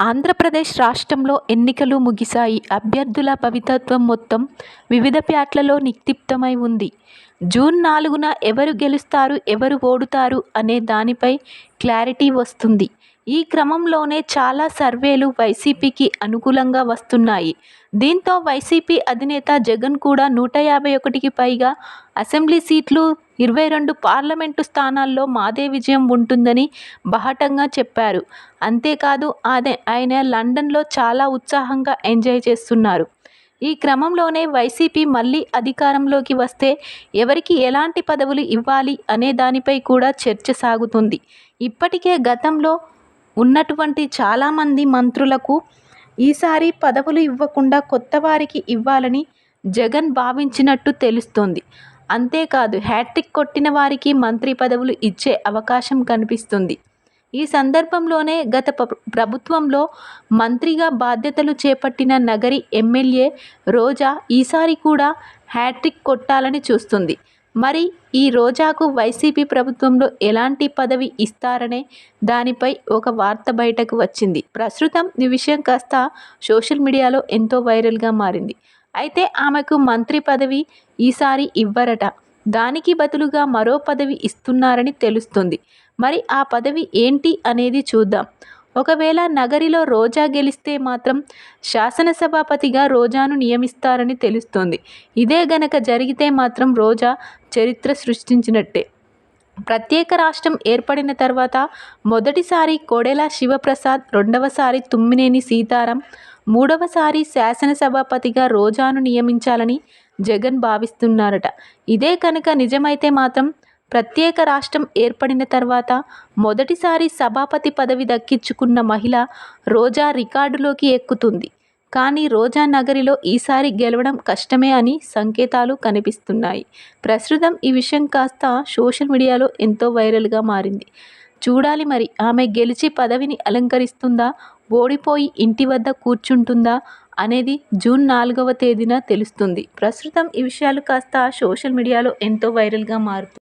ఆంధ్రప్రదేశ్ రాష్ట్రంలో ఎన్నికలు ముగిశాయి. అభ్యర్థుల పవితత్వం మొత్తం వివిధ ప్యాట్లలో నిక్షిప్తమై ఉంది. జూన్ నాలుగున ఎవరు గెలుస్తారు, ఎవరు ఓడుతారు అనే దానిపై క్లారిటీ వస్తుంది. ఈ క్రమంలోనే చాలా సర్వేలు వైసీపీకి అనుకూలంగా వస్తున్నాయి. దీంతో వైసీపీ అధినేత జగన్ కూడా నూట యాభై ఒకటికి పైగా అసెంబ్లీ సీట్లు, ఇరవై రెండు పార్లమెంటు స్థానాల్లో మాదే విజయం ఉంటుందని బాహాటంగా చెప్పారు. అంతేకాదు ఆయన లండన్లో చాలా ఉత్సాహంగా ఎంజాయ్ చేస్తున్నారు. ఈ క్రమంలోనే వైసీపీ మళ్ళీ అధికారంలోకి వస్తే ఎవరికి ఎలాంటి పదవులు ఇవ్వాలి అనే దానిపై కూడా చర్చ సాగుతుంది ఇప్పటికే గతంలో ఉన్నటువంటి చాలామంది మంత్రులకు ఈసారి పదవులు ఇవ్వకుండా కొత్తవారికి ఇవ్వాలని జగన్ భావించినట్టు తెలుస్తోంది. అంతేకాదు హ్యాట్రిక్ కొట్టిన వారికి మంత్రి పదవులు ఇచ్చే అవకాశం కనిపిస్తుంది ఈ సందర్భంలోనే గత ప్రభుత్వంలో మంత్రిగా బాధ్యతలు చేపట్టిన నగరి ఎమ్మెల్యే రోజా ఈసారి కూడా హ్యాట్రిక్ కొట్టాలని చూస్తుంది మరి ఈ రోజాకు వైసీపీ ప్రభుత్వంలో ఎలాంటి పదవి ఇస్తారనే దానిపై ఒక వార్త బయటకు వచ్చింది. ప్రస్తుతం ఈ విషయం కాస్త సోషల్ మీడియాలో ఎంతో వైరల్గా మారింది. అయితే ఆమెకు మంత్రి పదవి ఈసారి ఇవ్వరట. దానికి బదులుగా మరో పదవి ఇస్తున్నారని తెలుస్తుంది మరి ఆ పదవి ఏంటి అనేది చూద్దాం. ఒకవేళ నగరిలో రోజా గెలిస్తే మాత్రం శాసనసభాపతిగా రోజాను నియమిస్తారని తెలుస్తోంది. ఇదే గనక జరిగితే మాత్రం రోజా చరిత్ర సృష్టించినట్టే. ప్రత్యేక రాష్ట్రం ఏర్పడిన తర్వాత మొదటిసారి కోడెల శివప్రసాద్, రెండవసారి తుమ్మినేని సీతారాం, మూడవసారి శాసనసభాపతిగా రోజాను నియమించాలని జగన్ భావిస్తున్నారట. ఇదే కనుక నిజమైతే మాత్రం ప్రత్యేక రాష్ట్రం ఏర్పడిన తర్వాత మొదటిసారి సభాపతి పదవి దక్కించుకున్న మహిళ రోజా రికార్డులోకి ఎక్కుతుంది. కానీ రోజా నగరిలో ఈసారి గెలవడం కష్టమే అని సంకేతాలు కనిపిస్తున్నాయి. ప్రస్తుతం ఈ విషయం కాస్త సోషల్ మీడియాలో ఎంతో వైరల్గా మారింది. చూడాలి మరి ఆమె గెలిచి పదవిని అలంకరిస్తుందా, ఓడిపోయి ఇంటి వద్ద కూర్చుంటుందా అనేది జూన్ నాలుగవ తేదీన తెలుస్తుంది. ప్రస్తుతం ఈ విషయాలు కాస్త సోషల్ మీడియాలో ఎంతో వైరల్గా మారుతుంది